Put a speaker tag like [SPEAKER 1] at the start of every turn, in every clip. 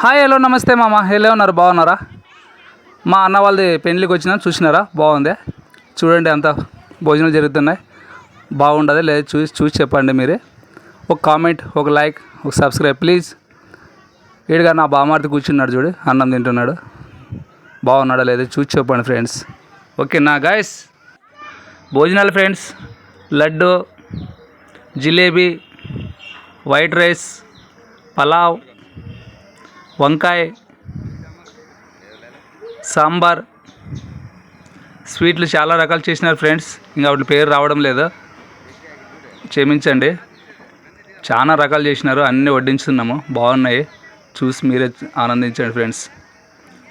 [SPEAKER 1] Hi hello నమస్తే మామ. ఎలా ఉన్నారు? బాగున్నారా? మా అన్న వాళ్ళది పెళ్ళికి వచ్చిన చూసినారా? బాగుంది. చూడండి అంత భోజనాలు జరుగుతున్నాయి. బాగుండదు లేదు చూసి చూసి చెప్పండి మీరే. ఒక కామెంట్ ఒక లైక్ ఒక సబ్స్క్రైబ్ ప్లీజ్. ఈడుగా నా బామార్తి కూర్చున్నాడు చూడు అన్నం తింటున్నాడు. బాగున్నాడా లేదు చూసి చెప్పండి ఫ్రెండ్స్. ఓకే నా గాయస్? భోజనాలు friends laddu jalebi white rice pulao వంకాయ సాంబార్ స్వీట్లు చాలా రకాలు చేసినారు ఫ్రెండ్స్. ఇంకా వాటి పేరు రావడం లేదు. క్షమించండి. చాలా రకాలు చేసినారు. అన్నీ వడ్డించుతున్నాము బాగున్నాయి. చూసి మీరే ఆనందించండి ఫ్రెండ్స్.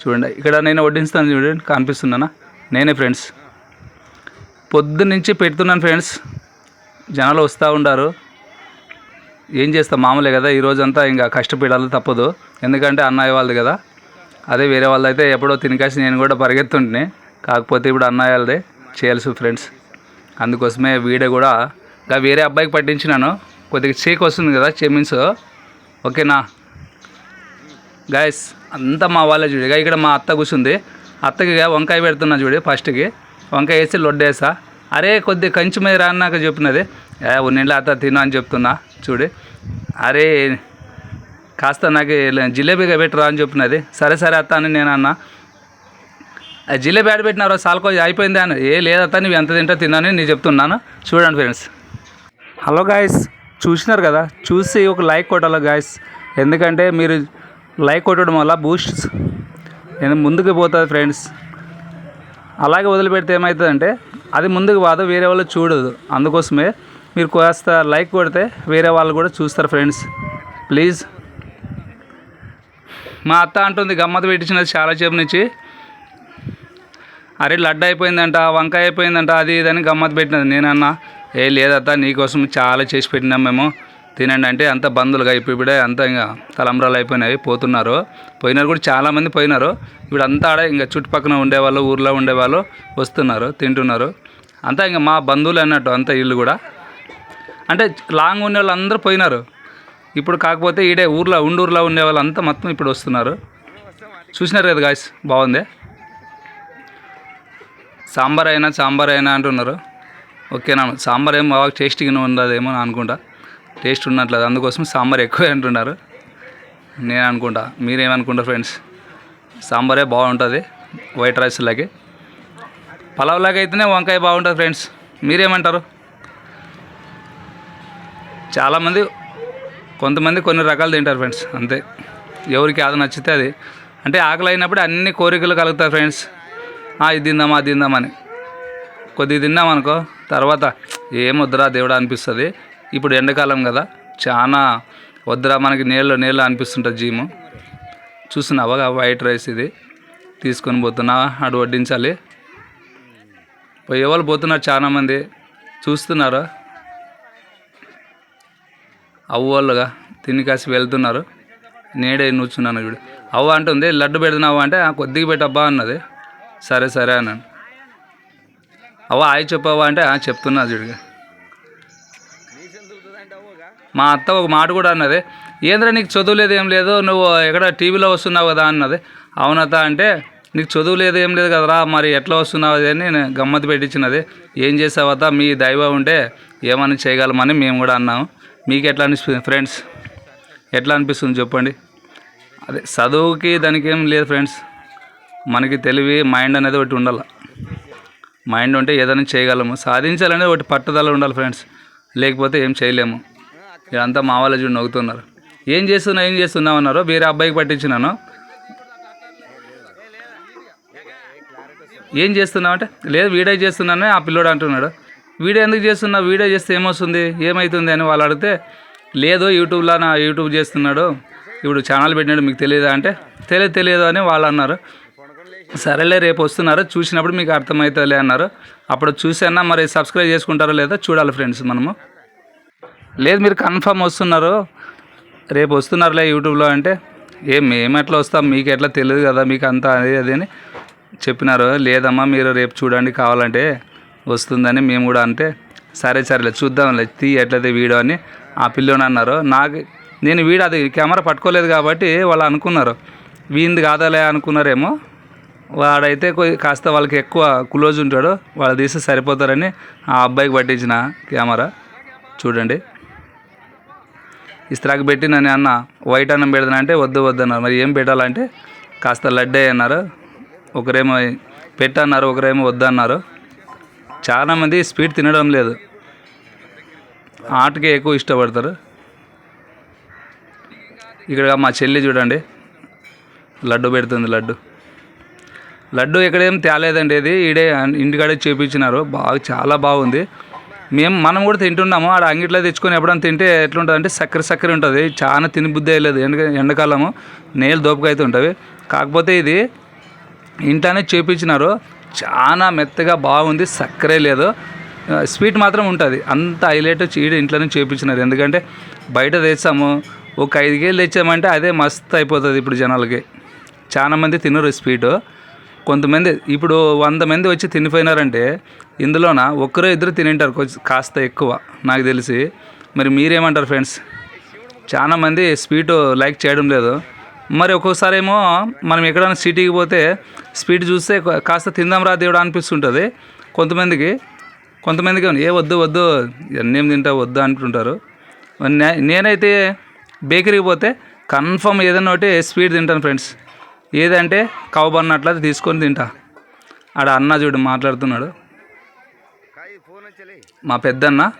[SPEAKER 1] చూడండి ఇక్కడ నేను వడ్డించుతాను చూడండి కనిపిస్తున్నానా నేనే ఫ్రెండ్స్. పొద్దున్నుంచి పెడుతున్నాను ఫ్రెండ్స్. జనాలు వస్తూ ఉండారు. ఏం చేస్తాం? మామూలే కదా ఈ రోజంతా ఇంకా కష్టపడాలి తప్పదు. ఎందుకంటే అన్నయ్య వాళ్ళది కదా. అదే వేరే వాళ్ళది అయితే ఎప్పుడో తినికాసి నేను కూడా పరిగెత్తుంటే కాకపోతే ఇప్పుడు అన్నయ్య వాళ్ళదే చేయాల్సి ఫ్రెండ్స్. అందుకోసమే వీడియో కూడా ఇంకా వేరే అబ్బాయికి పట్టించినాను. కొద్దిగా చీక్ వస్తుంది కదా చెమిన్స్. ఓకేనా? గాయస్ అంతా మా వాళ్ళే చూడు. ఇక్కడ మా అత్త కూర్చుంది అత్తకి వంకాయ పెడుతున్నా చూడు ఫస్ట్కి వంకాయ వేసి లొడ్డేసా. అరే కొద్ది కంచి మీద రాన్నాక చెప్పినది. ఏ ఉన్నిళ్ళ అత్త తిను అని చెప్తున్నా చూడు. అరే కాస్త నాకు జిలేబీగా పెట్టరా అని చెప్పినది. సరే సరే అత్త అని నేను అన్నా. జిలేబీ ఆడ పెట్టినారో సాల్కో అయిపోయింది అని. ఏ లేదత్త నువ్వు ఎంత తింటా తిన్నాను నేను చెప్తున్నాను. చూడండి ఫ్రెండ్స్. హలో గాయస్ చూసినారు కదా? చూసి ఒక లైక్ కొట్టాలి గాయస్. ఎందుకంటే మీరు లైక్ కొట్టడం వల్ల బూస్ట్ నేను ముందుకు పోతుంది ఫ్రెండ్స్. అలాగే వదిలిపెడితే ఏమవుతుందంటే అది ముందుకు బాధ వేరే వాళ్ళు చూడదు. అందుకోసమే మీరు కాస్త లైక్ కొడితే వేరే వాళ్ళు కూడా చూస్తారు ఫ్రెండ్స్. ప్లీజ్. మా అత్త అంటుంది గమ్మత్ పెట్టించినది చాలా సేపు నుంచి. అరే లడ్డు అయిపోయిందంట వంకాయ అయిపోయిందంట అది ఇది అని గమ్మత్ పెట్టినది నేనన్నా. ఏ లేదత్త నీకోసం చాలా చేసి పెట్టినాం మేము. తినండి అంటే అంత బంధువులుగా ఇప్పుడు ఇప్పుడే అంతా ఇంకా తలంబ్రాలు అయిపోయినాయి పోతున్నారు. పోయినారు కూడా చాలామంది పోయినారు. ఇప్పుడు అంతా ఆడ ఇంకా చుట్టుపక్కల ఉండేవాళ్ళు ఊర్లో ఉండేవాళ్ళు వస్తున్నారు తింటున్నారు. అంతా ఇంకా మా బంధువులు అన్నట్టు అంతా ఇల్లు కూడా. అంటే లాంగ్ ఉండే వాళ్ళు అందరూ పోయినారు. ఇప్పుడు కాకపోతే ఈడే ఊర్లో ఉండూరులో ఉండే వాళ్ళంతా మొత్తం ఇప్పుడు వస్తున్నారు. చూసినారు కదా గాయస్ బాగుంది? సాంబార్ అయినా సాంబార్ అయినా అంటున్నారు. ఓకేనా? సాంబార్ ఏం బాగా టేస్టీగా ఉండదేమో అనుకుంటా. టేస్ట్ ఉన్నట్లేదు అందుకోసం సాంబార్ ఎక్కువ అంటున్నారు. నేను అనుకుంటా మీరేమనుకుంటారు ఫ్రెండ్స్? సాంబారే బాగుంటుంది వైట్ రైస్లకి పలావ్లాగా అయితేనే వంకాయ బాగుంటుంది ఫ్రెండ్స్. మీరేమంటారు? చాలామంది కొంతమంది కొన్ని రకాలు తింటారు ఫ్రెండ్స్ అంతే. ఎవరికి అది నచ్చితే అది. అంటే ఆకలి అయినప్పుడు అన్ని కోరికలు కలుగుతాయి ఫ్రెండ్స్. ఇది తిందామా అది తిందామని కొద్దిగా తిన్నామనుకో తర్వాత ఏం వద్దురా దేవుడా అనిపిస్తుంది. ఇప్పుడు ఎండాకాలం కదా చాలా వద్దురా మనకి నీళ్ళు నీళ్ళు అనిపిస్తుంటుంది జీము. చూస్తున్నావా వైట్ రైస్ ఇది? తీసుకొని పోతున్నా అటు వడ్డించాలి. పోయే వాళ్ళు పోతున్నారు చాలామంది చూస్తున్నారు? అవ్వాళ్ళుగా తిని కాసి వెళ్తున్నారు. నేడే కూర్చున్నాను ఇప్పుడు అవ్వ అంటుంది లడ్డు పెడుతున్నావు అంటే కొద్దిగా పెట్టబ్బా అన్నది. సరే సరే అన్నాను. అవ్వ ఆయి చెప్పవా అంటే "ఆ, చెప్తున్నా చూడుగా మా అత్త ఒక మాట కూడా అన్నది ఏంద్రా నీకు చదువు లేదు ఏం లేదు? నువ్వు ఎక్కడ టీవీలో వస్తున్నావు కదా? అన్నది. అవునత అంటే నీకు చదువు లేదు ఏం లేదు కదరా మరి ఎట్లా వస్తున్నావు? అది అని నేను గమ్మత్ పెట్టించినది. ఏం చేసావత మీ దైవం ఉంటే ఏమని చేయగలమని మేము కూడా అన్నాము. మీకు ఎట్లా అనిపిస్తుంది ఫ్రెండ్స్? ఎట్లా అనిపిస్తుంది చెప్పండి? అదే చదువుకి దానికి ఏం లేదు ఫ్రెండ్స్. మనకి తెలివి మైండ్ అనేది ఒకటి ఉండాలి. మైండ్ ఉంటే ఏదైనా చేయగలము. సాధించాలనేది ఒకటి పట్టుదల ఉండాలి ఫ్రెండ్స్. లేకపోతే ఏం చేయలేము. ఇదంతా మా వాళ్ళు చూడు నవ్వుతున్నారు. ఏం చేస్తున్నావు ఏం చేస్తున్నావు అన్నారు వేరే అబ్బాయికి పట్టించినాను? ఏం చేస్తున్నావు అంటే? లేదు వీడియో చేస్తున్నానే ఆ పిల్లోడు అంటున్నాడు. వీడియో ఎందుకు చేస్తున్నావు వీడియో చేస్తే ఏమొస్తుంది? ఏమవుతుంది అని వాళ్ళు అడిగితే లేదు యూట్యూబ్లో నా యూట్యూబ్ చేస్తున్నాడు. ఇప్పుడు ఛానల్ పెట్టినాడు మీకు తెలియదా అంటే? తెలియదు తెలియదు అని వాళ్ళు అన్నారు. సరేలే రేపు వస్తున్నారు. చూసినప్పుడు మీకు అర్థమవుతుందిలే అన్నారు. అప్పుడు చూసానా మరి సబ్స్క్రైబ్ చేసుకుంటారో లేదో చూడాలి ఫ్రెండ్స్ మనము. లేదు మీరు కన్ఫర్మ్ వస్తున్నారు. రేపు వస్తున్నారులే యూట్యూబ్లో అంటే ఏం మేము ఎట్లా వస్తాం? మీకు ఎట్లా తెలియదు కదా మీకు అంత అది అది అని చెప్పినారు. లేదమ్మా మీరు రేపు చూడండి కావాలంటే వస్తుందని మేము కూడా అంటే సరే సరేలే చూద్దాంలే తీ ఎట్లయితే వీడియో అని ఆ పిల్లోని అన్నారు. నాకు నేను వీడు అది కెమెరా పట్టుకోలేదు కాబట్టి వాళ్ళు అనుకున్నారు. వీంది కాదలే అనుకున్నారేమో. వాడైతే కొద్ది- కాస్త వాళ్ళకి ఎక్కువ క్లోజ్ ఉంటాడు వాళ్ళు తీస్తే సరిపోతారని ఆ అబ్బాయికి పట్టించిన కెమెరా. చూడండి. ఇస్త్రాకు పెట్టి నన్ను అన్న వైట్ అన్నం పెడతాను అంటే వద్దు వద్దు అన్నారు. మరి ఏం పెట్టాలంటే కాస్త లడ్డే అన్నారు. ఒకరేమో పెట్టన్నారు ఒకరేమో వద్దన్నారు చాలామంది స్వీట్ తినడం లేదు. ఆటకే ఎక్కువ ఇష్టపడతారు. ఇక్కడ మా చెల్లి చూడండి. లడ్డు పెడుతుంది లడ్డు. లడ్డు ఎక్కడేం తేలేదండి ఇది. ఈడే ఇంటికాడే చేపించినారు. బాగా చాలా బాగుంది. మేము మనం కూడా తింటున్నాము. ఆడ అంగిట్లో తెచ్చుకొని ఎప్పుడైనా తింటే ఎట్లుంటుంది అంటే చక్కెర చక్కెర ఉంటుంది. చాలా తిని బుద్ధి అయ్యలేదు ఎండ ఎండాకాలము. నేలు దోపక అయితే ఉంటుంది కాకపోతే ఇది ఇంట్లోనే చేపించినారు. చాలా మెత్తగా బాగుంది. సక్కరే లేదు. స్వీట్ మాత్రం ఉంటుంది. అంత హైలైట్ చీడ ఇంట్లోనే చేపించినారు. ఎందుకంటే బయట తెచ్చాము. ఒక ఐదు కేలు తెచ్చామంటే అదే మస్తు అయిపోతుంది ఇప్పుడు జనాలకి. చాలామంది తినరు స్వీటు. కొంతమంది ఇప్పుడు వంద మంది వచ్చి తినిపోయినారంటే ఇందులోన ఒక్కరో ఇద్దరు తినింటారు కొంచెం కాస్త ఎక్కువ నాకు తెలిసి. మరి మీరేమంటారు ఫ్రెండ్స్? చాలా మంది స్వీట్ లైక్ చేయడం లేదు. మరి ఒక్కోసారి ఏమో మనం ఎక్కడైనా సిటీకి పోతే స్వీట్ చూస్తే కాస్త తిందాం రా దేవుడు అనిపిస్తుంటుంది. కొంతమందికి కొంతమందికి ఏ వద్దు వద్దు ఎన్నేం తింటా వద్దు అంటుంటారు. నే- నేనైతే బేకరీకి పోతే కన్ఫర్మ్ ఏదైనా ఒకటి స్వీట్ తింటాను ఫ్రెండ్స్. ఏదంటే కవబన్న అట్లా తీసుకొని తింటా. ఆడ అన్న చూడు మాట్లాడుతున్నాడు. మా పెద్దన్న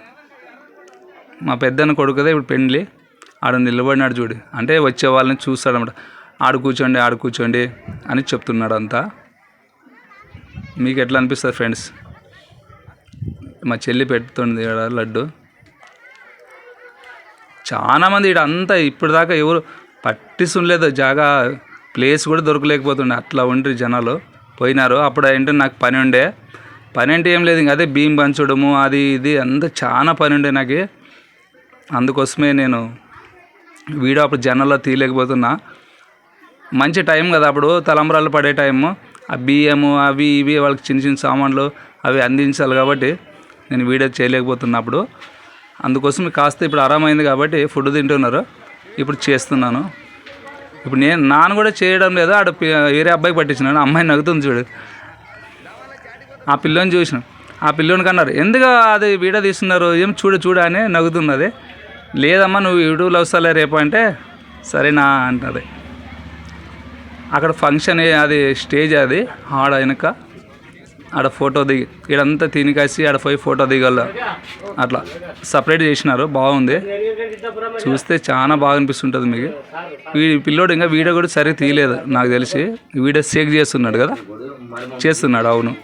[SPEAKER 1] మా పెద్దన్న కొడుకుదే ఇప్పుడు పెండ్లి. ఆడ నిలబడినాడు చూడు. అంటే వచ్చే వాళ్ళని చూస్తాడన్నమాట. ఆడు కూర్చోండి ఆడు కూర్చోండి అని చెప్తున్నాడు అంతా మీకు ఎట్లా అనిపిస్తుంది ఫ్రెండ్స్? మా చెల్లి పెడుతుంది ఈడ లడ్డు. చాలామంది ఇక్కడ ఈడ అంతా ఇప్పటిదాకా ఎవరు పట్టిస్తుండలేదు. జాగా ప్లేస్ కూడా దొరకలేకపోతుండే. అట్లా ఉండ్రి జనాలు. పోయినారు. అప్పుడు ఏంటంటే నాకు పని ఉండే. పని అంటే ఏం లేదు. ఇంక అదే బియ్యం పంచడము అది ఇది అంతా చాలా పని ఉండే నాకు. అందుకోసమే నేను వీడియో అప్పుడు జనాల్లో తీయలేకపోతున్నా. మంచి టైం కదా అప్పుడు. తలంబరాలు పడే టైము. ఆ బియ్యము అవి ఇవి వాళ్ళకి చిన్న చిన్న సామాన్లు అవి అందించాలి కాబట్టి నేను వీడియో చేయలేకపోతున్నా అప్పుడు. అందుకోసం కాస్త ఇప్పుడు ఆరామైంది కాబట్టి ఫుడ్ తింటున్నారు. ఇప్పుడు చేస్తున్నాను. ఇప్పుడు నేను నాన్న కూడా చేయడం లేదు. ఆడ వేరే అబ్బాయికి పట్టించినాను అమ్మాయి నవ్వుతుంది చూడు. ఆ పిల్లని చూసిన. ఆ పిల్లోనికి అన్నారు ఎందుకు అది వీడియో తీస్తున్నారు? ఏం చూడు చూడు అని నవ్వుతున్నది లేదమ్మా నువ్వు యూట్యూబ్లో వస్తాలే రేపు అంటే సరేనా అంటది. అక్కడ ఫంక్షన్ అది స్టేజ్ అది ఆడ వెనక. ఆడ ఫోటో దిగి ఇడంతా తినికాసి ఆడ పోయి ఫోటో దిగల. అట్లా సపరేట్ చేసినారు బాగుంది. చూస్తే చాలా బాగా అనిపిస్తుంటుంది మీకు. వీ పిల్లోడు ఇంకా వీడియో కూడా సరిగ్గా తీయలేదు నాకు తెలిసి. వీడియో సేక్ చేస్తున్నాడు కదా? చేస్తున్నాడు అవును.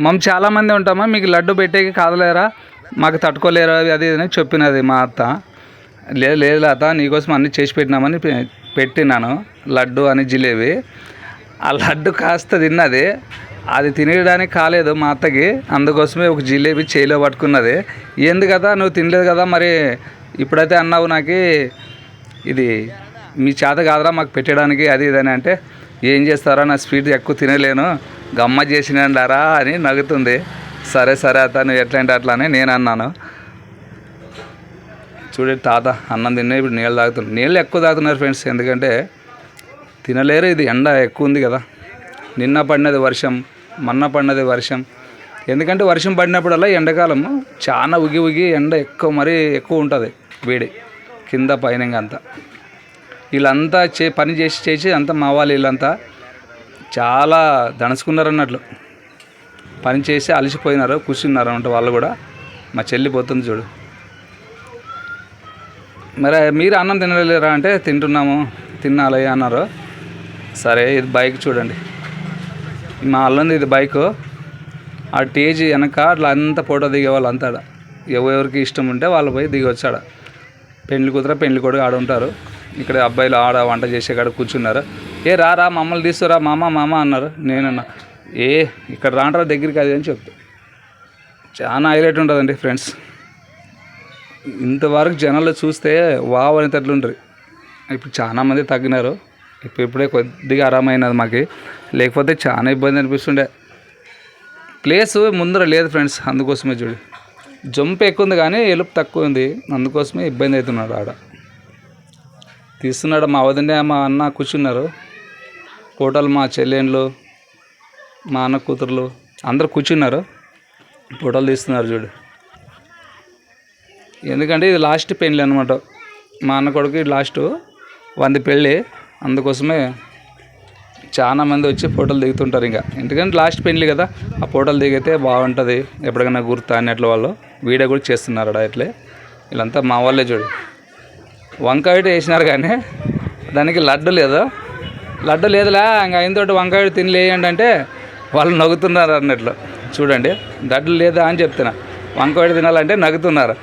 [SPEAKER 1] మేము చాలామంది ఉంటామా? మీకు లడ్డు పెట్టేకి కాదలేరా? మాకు తట్టుకోలేరా? అది అని చెప్పినది మా అత్త. లేదు లేదు అత్త నీకోసం అన్ని చేసి పెట్టినామని పె- పెట్టినాను. లడ్డు అని జిలేబీ. ఆ లడ్డు కాస్త తిన్నది. అది తినడానికి కాలేదు మా అత్తకి. అందుకోసమే ఒక జిలేబీ చేయిలో పట్టుకున్నది. ఏంది కదా? నువ్వు తినలేదు కదా మరి? ఇప్పుడైతే అన్నావు నాకు ఇది మీ చేత కాదురా మాకు పెట్టడానికి అది ఇది అని అంటే ఏం చేస్తారా నా స్వీట్ ఎక్కువ తినలేను. గమ్మ చేసినండారా? అని నవ్వుతుంది. సరే సరే అత్త నువ్వు ఎట్లా అంటే అట్లా అని నేను అన్నాను. చూడండి తాత అన్నం తిన్న ఇప్పుడు నీళ్ళు తాగుతున్నారు నీళ్ళు ఎక్కువ తాగుతున్నారు ఫ్రెండ్స్ ఎందుకంటే తినలేరు ఇది ఎండ ఎక్కువ ఉంది కదా. నిన్న పడినది వర్షం మొన్న పడినది వర్షం. ఎందుకంటే వర్షం పడినప్పుడల్లా ఎండాకాలం చాలా ఉగి ఉగి ఎండ ఎక్కువ మరీ ఎక్కువ ఉంటుంది వేడి కింద పైన ఇంకా అంతా. వీళ్ళంతా చే పని చేసి చేసి అంతా మా వాళ్ళు వీళ్ళంతా చాలా దణచుకున్నారు అన్నట్లు. పని చేసి అలసిపోయినారు కూర్చున్నారు అన్నమాట వాళ్ళు కూడా. మా చెల్లి పోతుంది చూడు. మరి మీరు అన్నం తినలేరా అంటే తింటున్నాము తినాలి అన్నారు. సరే ఇది బైక్ చూడండి. మా అల్లంది ఇది బైక్. ఆ టేజీ వెనక అట్లా అంతా ఫోటో దిగేవాళ్ళు అంతా ఎవరెవరికి ఇష్టం ఉంటే వాళ్ళు పోయి దిగి వచ్చాడ పెళ్ళి కూతుర పెళ్ళి కొడుకు ఆడ ఉంటారు. ఇక్కడ అబ్బాయిలు ఆడ వంట చేసే కాడ కూర్చున్నారు. ఏ రా రా మమ్మల్ని తీసుకురా మామ మామ అన్నారు. నేనన్నా ఏ ఇక్కడ రాంటారా దగ్గరికి అది అని చెప్తా. చాలా హైలైట్ ఉంటుందండి ఫ్రెండ్స్. ఇంతవరకు జనాలు చూస్తే వావ్ అనేటట్లు ఇప్పుడు చాలా మంది తగ్గినారు. ఇప్పుడు ఇప్పుడే కొద్దిగా ఆరామైనది మాకు. లేకపోతే చాలా ఇబ్బంది అనిపిస్తుండే. ప్లేస్ ముందర లేదు ఫ్రెండ్స్ అందుకోసమే చూడు. జంప్ ఎక్కువ ఉంది కానీ ఎలుపు తక్కువ ఉంది అందుకోసమే ఇబ్బంది అవుతున్నాడు ఆడ. తీస్తున్నాడు మా వదిన మా అన్న కూర్చున్నారు. ఫోటోలు మా చెల్లెండ్లు మా అన్న కూతుర్లు అందరు కూర్చున్నారు. ఫోటోలు తీస్తున్నారు చూడు. ఎందుకంటే ఇది లాస్ట్ పెళ్ళి అనమాట మా అన్న కొడుకు లాస్ట్ వంద పెళ్ళి. అందుకోసమే చాలా మంది వచ్చి ఫోటోలు దిగుతుంటారు ఇంకా. ఎందుకంటే లాస్ట్ పెళ్ళి కదా ఆ ఫోటోలు దిగితే బాగుంటుంది ఎప్పటికైనా గుర్తు అన్నట్లు వాళ్ళు. వీడియో కూడా చేస్తున్నారు అక్కడ ఇట్లే వీళ్ళంతా మా వాళ్ళే చూడు. వంకాయ వేసినారు కానీ దానికి లడ్డు లేదు. లడ్డు లేదులా ఇంకా ఆయనతోటి వంకాయ తినలేయండి అంటే వాళ్ళు నవ్వుతున్నారు అన్నట్లు. చూడండి లడ్డు లేదా అని చెప్తున్నా. వంకాయ తినాలంటే నవ్వుతున్నారు.